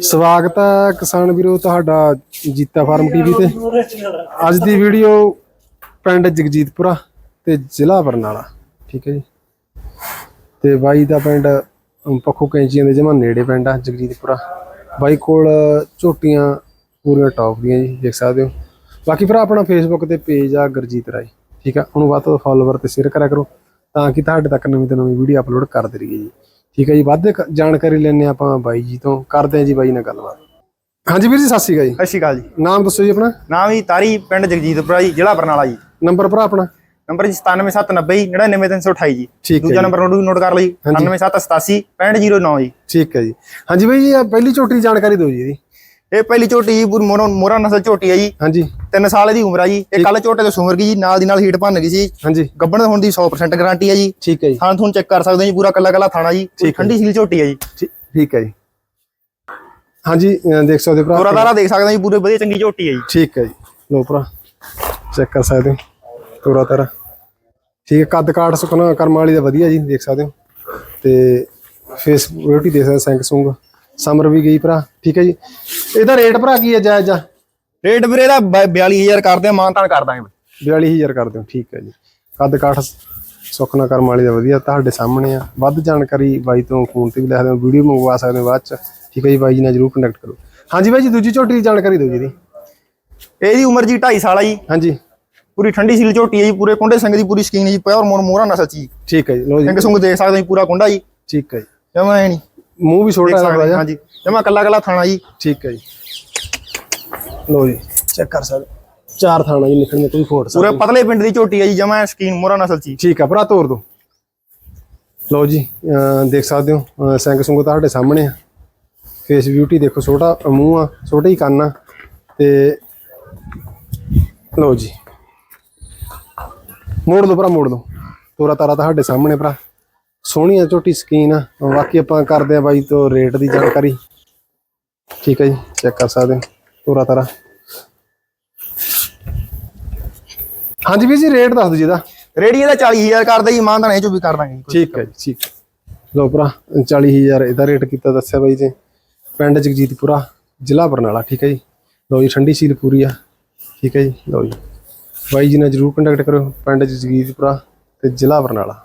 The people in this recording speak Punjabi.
ਸਵਾਗਤ ਹੈ ਕਿਸਾਨ ਵੀਰੋ ਤੁਹਾਡਾ ਜੀਤਾ ਫਾਰਮ ਟੀਵੀ ਤੇ। ਅੱਜ ਦੀ ਵੀਡੀਓ ਪਿੰਡ ਜਗਜੀਤਪੁਰਾ ਤੇ ਜ਼ਿਲ੍ਹਾ ਬਰਨਾਲਾ ਠੀਕ ਹੈ ਜੀ। ਤੇ ਬਾਈ ਦਾ ਪਿੰਡ ਅਮ, ਪੱਖੋ ਕੈਂਚੀਆਂ ਦੇ ਜਮਾ ਨੇੜੇ ਪਿੰਡ ਆ ਜਗਜੀਤਪੁਰਾ। ਬਾਈ ਕੋਲ ਝੋਟੀਆਂ ਪੂਰੀਆਂ ਟੌਪ ਦੀਆਂ ਜੀ ਦੇਖ ਸਕਦੇ ਹੋ। ਬਾਕੀ ਭਰਾ ਆਪਣਾ ਫੇਸਬੁੱਕ ਤੇ ਪੇਜ ਆ ਗੁਰਜੀਤ ਰਾਏ ਠੀਕ ਆ। ਉਹਨੂੰ ਵੱਧ ਤੋਂ ਫਾਲੋਵਰ ਤੇ ਸ਼ੇਅਰ ਕਰਿਆ ਕਰੋ ਤਾਂ ਕਿ ਤੁਹਾਡੇ ਤੱਕ ਨਵੀਂ ਤੋਂ ਨਵੀਂ ਵੀਡੀਓ ਅਪਲੋਡ ਕਰਦੇ ਰਹੀਏ ਜੀ। ਠੀਕ ਹੈ ਜੀ ਵੱਧ ਕ- ਜਾਣਕਾਰੀ ਲੈਣੇ ਆਪਾਂ ਬਾਈ ਜੀ ਤੋਂ। ਕਰਦੇ ਆ ਜੀ ਬਾਈ ਨਾਲ ਗੱਲਬਾਤ। ਹਾਂਜੀ ਵੀਰ ਜੀ ਸਤਿ ਸ਼੍ਰੀ ਅਕਾਲ ਜੀ। ਸਤਿ ਸ਼੍ਰੀ ਅਕਾਲ ਜੀ। ਨਾਮ ਦੱਸੋ ਜੀ ਆਪਣਾ। ਨਾਮ ਜੀ ਤਾਰੀ ਪਿੰਡ ਜਗਜੀਤਪੁਰਾ ਜੀ ਜ਼ਿਲ੍ਹਾ ਬਰਨਾਲਾ ਜੀ। ਨੰਬਰ ਭਰਾ ਆਪਣਾ। ਨੰਬਰ ਜੀ 97790 99328 ਜੀ। ਠੀਕ ਹੈ ਦੂਜਾ ਜੀ। ਨੰਬਰ ਨੋਟ ਨੋਟ ਕਰ ਲਈ 97787 6509 ਜੀ। ਠੀਕ ਹੈ ਜੀ। ਹਾਂਜੀ ਬਾਈ ਜੀ ਆਹ ਪਹਿਲੀ ਝੋਟੀ ਦੀ ਜਾਣਕਾਰੀ ਦਿਓ ਜੀ ਇਹਦੀ। ਇਹ ਪਹਿਲੀ ਝੋਟੀ ਜੀ ਪੂਰੀ ਮੋਰਾ ਨਸਲ ਝੋਟੀ ਹੈ ਜੀ। ਹਾਂਜੀ। 3 ਸਾਲ ਦੀ ਉਮਰ ਆ ਜੀ। ਇਹ ਕੱਲ ਝੋਟੇ ਤੋਂ ਸੁਮਰ ਗਈ ਜੀ ਨਾਲ ਦੀ ਨਾਲ ਹੀਟ ਭੰਨ ਗਈ ਸੀ। ਹਾਂਜੀ। ਗੱਬਣ ਹੋਣ ਦੀ 100% ਗਾਰੰਟੀ ਹੈ ਜੀ। ਠੀਕ ਹੈ ਜੀ। ਥਾਂ ਤੁਹਾਨੂੰ ਚੈੱਕ ਕਰ ਸਕਦੇ ਜੀ ਪੂਰਾ ਕੱਲਾ ਕੱਲਾ ਥਾਣਾ ਜੀ। ਪੂਰੀ। ਠੰਡੀ ਸੀਲ ਝੋਟੀ ਹੈ ਜੀ। ਠੀਕ ਹੈ ਜੀ। ਹਾਂਜੀ ਦੇਖ ਸਕਦੇ ਭਰਾ। ਤੋਰਾਦਾਰਾ ਦੇਖ ਸਕਦੇ ਜੀ ਪੂਰੇ ਵਧੀਆ ਚੰਗੀ ਝੋਟੀ ਹੈ ਜੀ। ਠੀਕ ਹੈ ਜੀ। ਲੋ ਭਰਾ ਚੈੱਕ ਕਰ ਸਕਦੇ ਹੋ। ਤੋਰਾ। ਠੀਕ ਹੈ ਕੱਦ ਕਾਠ ਸੁਖਨਾ ਕਰਮ ਵਾਲੀ ਦਾ ਵਧੀਆ ਜੀ ਦੇਖ ਸਕਦੇ ਹੋ। ਤੇ ਫੇਸ ਬਿਊਟੀ ਦੇਖ ਸਕਦੇ ਸੈਂਕ ਸੁੰਗ ਸਮਰ ਵੀ ਗਈ ਭਰਾ। ਠੀਕ ਹੈ ਜੀ। ਇਹਦਾ ਰੇਟ ਭਰਾ ਕੀ ਹੈ ਜਾਇਜ਼ ਆ? ਰੇਟ ਵੀਰੇ ਦਾ 42000 ਕਰਦੇ ਆ ਮਾਨਤਾਨ ਕਰ ਦਾਂਗੇ 42000 ਕਰ ਦਿਓ ਠੀਕ ਹੈ ਜੀ। ਕੱਦ ਕਾਠ ਸੁਖਨਾ ਕਰਮ ਵਾਲੀ ਦਾ ਵਧੀਆ ਤੁਹਾਡੇ ਸਾਹਮਣੇ ਆ। ਵੱਧ ਜਾਣਕਾਰੀ ਬਾਈ ਤੋਂ ਫੋਨ ਤੇ ਵੀ ਲੈ ਸਕਦੇ ਹੋ ਵੀਡੀਓ ਮੰਗਵਾ ਸਕਦੇ ਹੋ ਬਾਅਦ ਚ। ਠੀਕ ਹੈ ਜੀ ਬਾਈ ਜੀ ਨਾਲ ਜਰੂਰ ਕੰਟੈਕਟ ਕਰੋ। ਹਾਂਜੀ ਬਾਈ ਜੀ ਦੂਜੀ ਝੋਟੀ ਦੀ ਜਾਣਕਾਰੀ ਦਿਓ ਜੀ ਇਹਦੀ। ਇਹਦੀ ਉਮਰ ਜੀ 2.5 ਸਾਲ ਆ ਜੀ। ਹਾਂਜੀ। ਪੂਰੀ ਠੰਡੀ ਸੀਲ ਝੋਟੀ ਹੈ ਜੀ ਪੂਰੇ ਕੁੰਡੇ ਸਿੰਘ ਦੀ ਪੂਰੀ ਸਕੀਨ ਜੀ ਪਿਓਰ ਮੋਰ ਮੋਰਾ ਨਸਲ ਚ ਜੀ। ਠੀਕ ਹੈ ਜੀ ਲੋ ਜੀ। ਸਿੰਘ ਸੁੰਗ ਦੇਖ ਸਕਦੇ ਹੋ ਪੂਰਾ ਕੁੰਡਾ ਜੀ। ਠੀਕ ਹੈ ਜੀ। ਜਮਾ ਨਹੀਂ। ਮੂੰਹ ਵੀ ਛੋਟਾ ਹੈ ਥੋੜਾ ਹਾਂਜੀ। ਜਮਾ ਕੱਲਾ ਕੱਲਾ ਥਾਣਾ ਜੀ। ਠੀਕ ਹੈ ਜੀ। ਲੋ ਜੀ ਚੈੱਕ ਕਰ ਸਕਦੇ ਚਾਰ ਥਾਣਾ ਜੀ ਨਿਕਲਣੇ ਕੋਈ ਫੋਟ ਪੂਰੇ ਪਤਲੇ ਪਿੰਡ ਦੀ ਝੋਟੀ ਹੈ ਜੀ ਜਮਾ ਸਕੀਨ ਮੋਰਾ ਨਸਲ ਚੀ ਠੀਕ ਹੈ ਭਰਾ ਤੋੜ ਦੋ। ਲੋ ਜੀ ਦੇਖ ਸਕਦੇ ਹੋ ਸਿੰਘ ਸੁੰਗ ਤੁਹਾਡੇ ਸਾਹਮਣੇ ਆ। ਫੇਸ ਬਿਊਟੀ ਦੇਖੋ ਛੋਟਾ ਮੂੰਹ ਆ ਛੋਟੇ ਹੀ ਕੰਨ ਆ। ਤੇ ਲੋ ਜੀ। ਮੋੜ ਦੋ ਭਰਾ ਮੋੜ ਦੋ। ਤੋਰਾ ਤਾਰਾ ਤੁਹਾਡੇ ਸਾਹਮਣੇ ਭਰਾ। ਸੋਹਣੀ ਆ ਝੋਟੀ ਸਕੀਨ ਆ। ਬਾਕੀ ਆਪਾਂ ਕਰਦੇ ਆ ਬਾਈ ਤੋਂ ਰੇਟ ਦੀ ਜਾਣਕਾਰੀ। ਠੀਕ ਹੈ ਜੀ ਚੈੱਕ ਕਰ ਸਕਦੇ ਹੋ। ਤੋਰਾ ਤਾਰਾ। ਹਾਂਜੀ ਵੀਰ ਜੀ ਰੇਟ ਦੱਸ ਦਿਓ ਜੀ ਇਹਦਾ। ਰੇੜੀ ਇਹਦਾ 40000 ਕਰਦੇ ਜੀ ਮਾਨਤਾਨ ਇਹ ਚੋਂ ਵੀ ਕਰ ਦਾਂਗੇ। ਜੀ। ਠੀਕ ਹੈ ਜੀ ਠੀਕ ਲੋ ਭਰਾ 40000 ਇਹਦਾ ਰੇਟ ਕੀਤਾ ਦੱਸਿਆ ਬਾਈ ਜੀ। ਪਿੰਡ ਜਗਜੀਤਪੁਰਾ ਜ਼ਿਲ੍ਹਾ ਬਰਨਾਲਾ ਠੀਕ ਹੈ ਜੀ। ਲੋ ਜੀ ਠੰਡੀ ਸੀਲ ਪੂਰੀ ਆ। ਠੀਕ ਹੈ ਜੀ ਲੋ ਜੀ। ਬਾਈ ਜੀ ਨਾਲ ਜਰੂਰ ਕੰਟੈਕਟ ਕਰੋ ਪਿੰਡ ਜਗਜੀਤਪੁਰਾ ਤੇ ਜ਼ਿਲ੍ਹਾ ਬਰਨਾਲਾ।